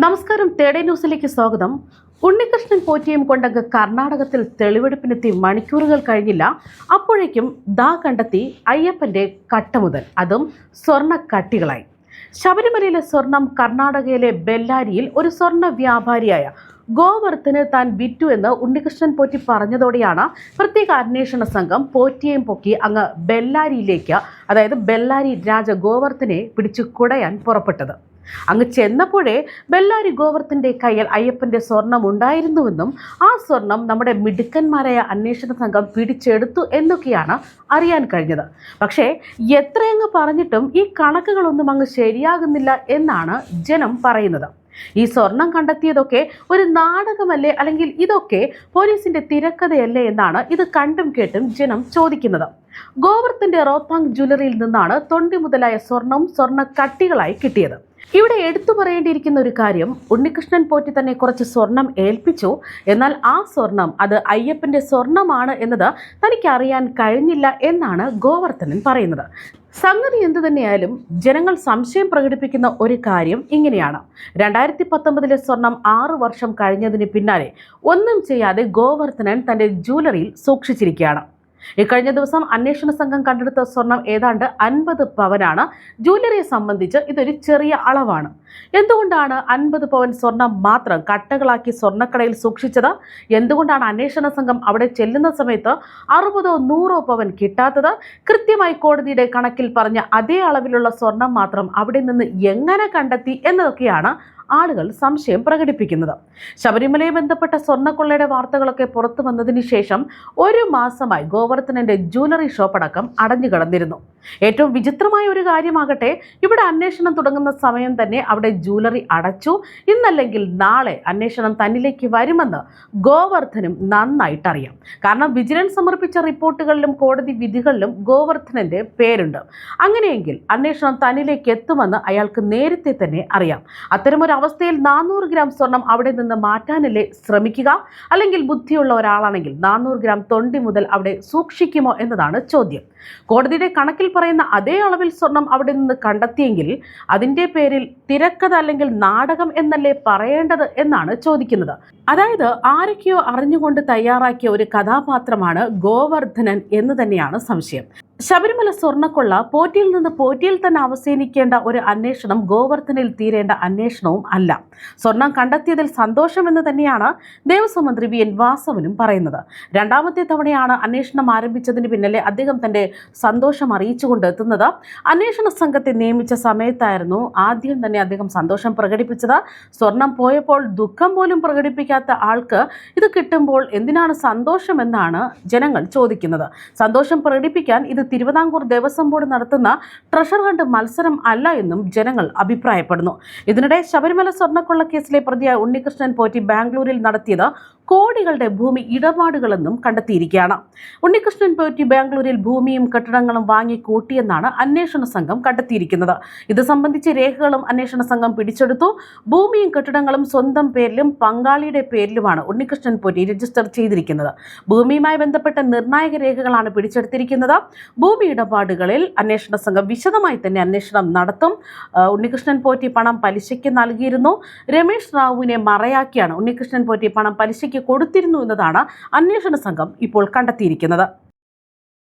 നമസ്കാരം തേടേ ന്യൂസിലേക്ക് സ്വാഗതം. ഉണ്ണികൃഷ്ണൻ പോറ്റിയും കൊണ്ടങ്ങ് കർണാടകത്തിൽ തെളിവെടുപ്പിനെത്തി മണിക്കൂറുകൾ കഴിഞ്ഞില്ല. അപ്പോഴേക്കും ദാ കണ്ടെത്തി അയ്യപ്പന്റെ കട്ട മുതൽ. അതും സ്വർണ കട്ടികളായി. ശബരിമലയിലെ സ്വർണം കർണാടകയിലെ ബെല്ലാരിയിൽ ഒരു സ്വർണ വ്യാപാരിയായ ഗോവർദ്ധന് താൻ വിറ്റു എന്ന് ഉണ്ണികൃഷ്ണൻ പോറ്റി പറഞ്ഞതോടെയാണ് പ്രത്യേക അന്വേഷണ സംഘം പോറ്റിയെയും പൊക്കി അങ്ങ് ബെല്ലാരിയിലേക്ക് അതായത് ബെല്ലാരി രാജ ഗോവർദ്ധനെ പിടിച്ചു കുടയാൻ പുറപ്പെട്ടത്. അങ്ങ് ചെന്നപ്പോഴേ ബെല്ലാരി ഗോവർത്തിന്റെ കയ്യിൽ അയ്യപ്പന്റെ സ്വർണം ഉണ്ടായിരുന്നുവെന്നും ആ സ്വർണം നമ്മുടെ മിടുക്കന്മാരായ അന്വേഷണ സംഘം പിടിച്ചെടുത്തു എന്നൊക്കെയാണ് അറിയാൻ കഴിഞ്ഞത്. പക്ഷേ എത്രയങ്ങ് പറഞ്ഞിട്ടും ഈ കണക്കുകളൊന്നും അങ്ങ് ശരിയാകുന്നില്ല എന്നാണ് ജനം പറയുന്നത്. ഈ സ്വർണം കണ്ടെത്തിയതൊക്കെ ഒരു നാടകമല്ലേ അല്ലെങ്കിൽ ഇതൊക്കെ പോലീസിന്റെ തിരക്കഥയല്ലേ എന്നാണ് ഇത് കണ്ടും കേട്ടും ജനം ചോദിക്കുന്നത്. ഗോവർത്തിന്റെ റോത്താങ് ജ്വല്ലറിയിൽ നിന്നാണ് തൊണ്ടി മുതലായ സ്വർണം സ്വർണ കട്ടികളായി കിട്ടിയത്. ഇവിടെ എടുത്തു പറയേണ്ടിയിരിക്കുന്ന ഒരു കാര്യം ഉണ്ണികൃഷ്ണൻ പോറ്റി തന്നെ കുറച്ച് സ്വർണം ഏൽപ്പിച്ചു. എന്നാൽ ആ സ്വർണം അത് അയ്യപ്പന്റെ സ്വർണമാണ് എന്നത് തനിക്ക് അറിയാൻ കഴിഞ്ഞില്ല എന്നാണ് ഗോവർദ്ധനൻ പറയുന്നത്. സംഗതി എന്തു തന്നെയായാലും ജനങ്ങൾ സംശയം പ്രകടിപ്പിക്കുന്ന ഒരു കാര്യം ഇങ്ങനെയാണ്. രണ്ടായിരത്തി പത്തൊമ്പതിലെ സ്വർണം ആറു വർഷം കഴിഞ്ഞതിന് പിന്നാലെ ഒന്നും ചെയ്യാതെ ഗോവർദ്ധനൻ തന്റെ ജ്വല്ലറിയിൽ സൂക്ഷിച്ചിരിക്കുകയാണ്. ഇക്കഴിഞ്ഞ ദിവസം അന്വേഷണ സംഘം കണ്ടെടുത്ത സ്വർണം ഏതാണ്ട് അൻപത് പവനാണ്. ജ്വല്ലറിയെ സംബന്ധിച്ച് ഇതൊരു ചെറിയ അളവാണ്. എന്തുകൊണ്ടാണ് അൻപത് പവൻ സ്വർണം മാത്രം കട്ടകളാക്കി സ്വർണക്കടയിൽ സൂക്ഷിച്ചത്? എന്തുകൊണ്ടാണ് അന്വേഷണ സംഘം അവിടെ ചെല്ലുന്ന സമയത്ത് അറുപതോ നൂറോ പവൻ കിട്ടാത്തത്? കൃത്യമായി കോടതിയുടെ കണക്കിൽ പറഞ്ഞ അതേ അളവിലുള്ള സ്വർണം മാത്രം അവിടെ നിന്ന് എങ്ങനെ കണ്ടെത്തി എന്നതൊക്കെയാണ് ആളുകൾ സംശയം പ്രകടിപ്പിക്കുന്നത്. ശബരിമലയെ ബന്ധപ്പെട്ട സ്വർണക്കൊള്ളയുടെ വാർത്തകളൊക്കെ പുറത്തു വന്നതിന് ശേഷം ഒരു മാസമായി ഗോവർദ്ധനന്റെ ജ്വല്ലറി ഷോപ്പ് അടക്കം അടഞ്ഞു കിടന്നിരുന്നു ഏറ്റവും വിചിത്രമായ ഒരു കാര്യമാകട്ടെ ഇവിടെ അന്വേഷണം തുടങ്ങുന്ന സമയം തന്നെ അവിടെ ജൂവലറി അടച്ചു. ഇന്നല്ലെങ്കിൽ നാളെ അന്വേഷണം തന്നിലേക്ക് വരുമെന്ന് ഗോവർദ്ധനും നന്നായിട്ട് അറിയാം കാരണം വിജിലൻസ് സമർപ്പിച്ച റിപ്പോർട്ടുകളിലും കോടതി വിധികളിലും ഗോവർദ്ധനന്റെ പേരുണ്ട്. അങ്ങനെയെങ്കിൽ അന്വേഷണം തന്നിലേക്ക് എത്തുമെന്ന് അയാൾക്ക് നേരത്തെ തന്നെ അറിയാം. അത്തരമൊരു അവസ്ഥയിൽ നാനൂറ് ഗ്രാം സ്വർണം അവിടെ നിന്ന് മാറ്റാനല്ലേ ശ്രമിക്കുക? അല്ലെങ്കിൽ ബുദ്ധിയുള്ള ഒരാളാണെങ്കിൽ നാനൂറ് ഗ്രാം തൊണ്ടി മുതൽ അവിടെ സൂക്ഷിക്കുമോ എന്നതാണ് ചോദ്യം. കോടതിയുടെ കണക്കിൽ പറയുന്ന അതേ അളവിൽ സ്വർണം അവിടെ നിന്ന് കണ്ടെത്തിയെങ്കിൽ അതിന്റെ പേരിൽ തിരക്കഥ അല്ലെങ്കിൽ നാടകം എന്നല്ലേ പറയേണ്ടത് എന്നാണ് ചോദിക്കുന്നത്. അതായത് ആരൊക്കെയോ അറിഞ്ഞുകൊണ്ട് തയ്യാറാക്കിയ ഒരു കഥാപാത്രമാണ് ഗോവർദ്ധനൻ എന്ന് തന്നെയാണ് സംശയം. ശബരിമല സ്വർണക്കൊള്ള പോറ്റിയിൽ നിന്ന് പോറ്റിയിൽ തന്നെ അവസാനിക്കേണ്ട ഒരു അന്വേഷണം ഗോവർദ്ധനിൽ തീരേണ്ട അന്വേഷണവും അല്ല. സ്വർണം കണ്ടെത്തിയതിൽ സന്തോഷമെന്ന് തന്നെയാണ് ദേവസ്വം മന്ത്രി വി എൻ വാസവനും പറയുന്നത്. രണ്ടാമത്തെ തവണയാണ് അന്വേഷണം ആരംഭിച്ചതിന് പിന്നാലെ അദ്ദേഹം തന്റെ സന്തോഷം അറിയിച്ചുകൊണ്ട് എത്തുന്നത്. അന്വേഷണ സംഘത്തെ നിയമിച്ച സമയത്തായിരുന്നു ആദ്യം തന്നെ അദ്ദേഹം സന്തോഷം പ്രകടിപ്പിച്ചത്. സ്വർണം പോയപ്പോൾ ദുഃഖം പോലും പ്രകടിപ്പിക്കാത്ത ആൾക്ക് ഇത് കിട്ടുമ്പോൾ എന്തിനാണ് സന്തോഷമെന്നാണ് ജനങ്ങൾ ചോദിക്കുന്നത്. സന്തോഷം പ്രകടിപ്പിക്കാൻ ഇത് തിരുവിതാംകൂർ ദേവസ്വം ബോർഡ് നടത്തുന്ന ട്രഷർ ഹണ്ട് മത്സരം അല്ല എന്നും ജനങ്ങൾ അഭിപ്രായപ്പെടുന്നു. ഇതിനിടെ ശബരിമല സ്വർണക്കൊള്ള കേസിലെ പ്രതിയായ ഉണ്ണികൃഷ്ണൻ പോറ്റി ബാംഗ്ലൂരിൽ നടത്തിയത് കോടികളുടെ ഭൂമി ഇടപാടുകളെന്നും കണ്ടെത്തിയിരിക്കുകയാണ്. ഉണ്ണികൃഷ്ണൻ പോറ്റി ബാംഗ്ലൂരിൽ ഭൂമിയും കെട്ടിടങ്ങളും വാങ്ങി കൂട്ടിയെന്നാണ് അന്വേഷണ സംഘം കണ്ടെത്തിയിരിക്കുന്നത്. ഇത് സംബന്ധിച്ച് രേഖകളും അന്വേഷണ സംഘം പിടിച്ചെടുത്തു. ഭൂമിയും കെട്ടിടങ്ങളും സ്വന്തം പേരിലും പങ്കാളിയുടെ പേരിലുമാണ് ഉണ്ണികൃഷ്ണൻ പോറ്റി രജിസ്റ്റർ ചെയ്തിരിക്കുന്നത്. ഭൂമിയുമായി ബന്ധപ്പെട്ട നിർണായക രേഖകളാണ് പിടിച്ചെടുത്തിരിക്കുന്നത്. ഭൂമി ഇടപാടുകളിൽ അന്വേഷണ സംഘം വിശദമായി തന്നെ അന്വേഷണം നടത്തും. ഉണ്ണികൃഷ്ണൻ പോറ്റി പണം പലിശയ്ക്ക് നൽകിയിരുന്നു. രമേശ് റാവുവിനെ മറയാക്കിയാണ് ഉണ്ണികൃഷ്ണൻ പോറ്റി പണം പലിശയ്ക്ക് കൊടുത്തിരുന്നു എന്നതാണ് അന്വേഷണ സംഘം ഇപ്പോൾ കണ്ടെത്തിയിരിക്കുന്നത്.